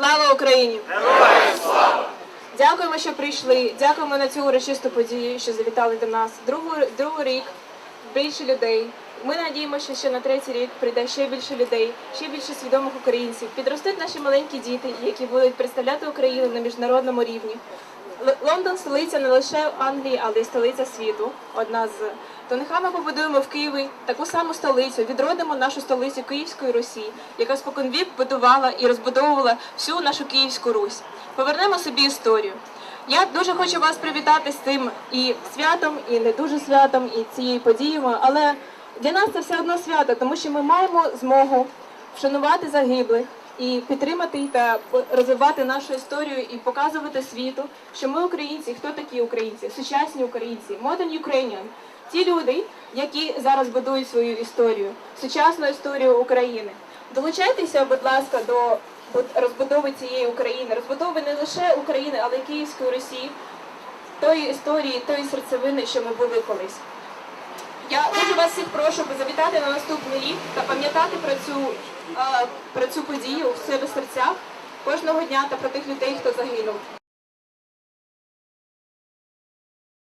Слава Україні! Слава! Дякуємо, що прийшли. Дякуємо на цю урочисту подію, що завітали до нас. Другий, другий рік більше людей. Ми надіємося, що на третій рік прийде ще більше людей, ще більше свідомих українців. Підростуть наші маленькі діти, які будуть представляти Україну на міжнародному рівні. Лондон столиця не лише Англії, але й столиця світу. Одна з то нехай ми побудуємо в Києві таку саму столицю, відродимо нашу столицю Київської Русі, яка споконвік будувала і розбудовувала всю нашу Київську Русь. Повернемо собі історію. Я дуже хочу вас привітати з цим і святом, і не дуже святом, і цією подією, але для нас це все одно свято, тому що ми маємо змогу вшанувати загиблих і підтримати та розвивати нашу історію і показувати світу, що ми українці, хто такі українці, сучасні українці, modern Ukrainian, ті люди, які зараз будують свою історію, сучасну історію України. Долучайтеся, будь ласка, до розбудови цієї України, розбудови не лише України, але й Київської Росії, тої історії, тої серцевини, що ми були колись. Я дуже вас всіх прошу завітати на наступний рік та пам'ятати про цю, е, про цю подію в себе серцях кожного дня та про тих людей, хто загинув.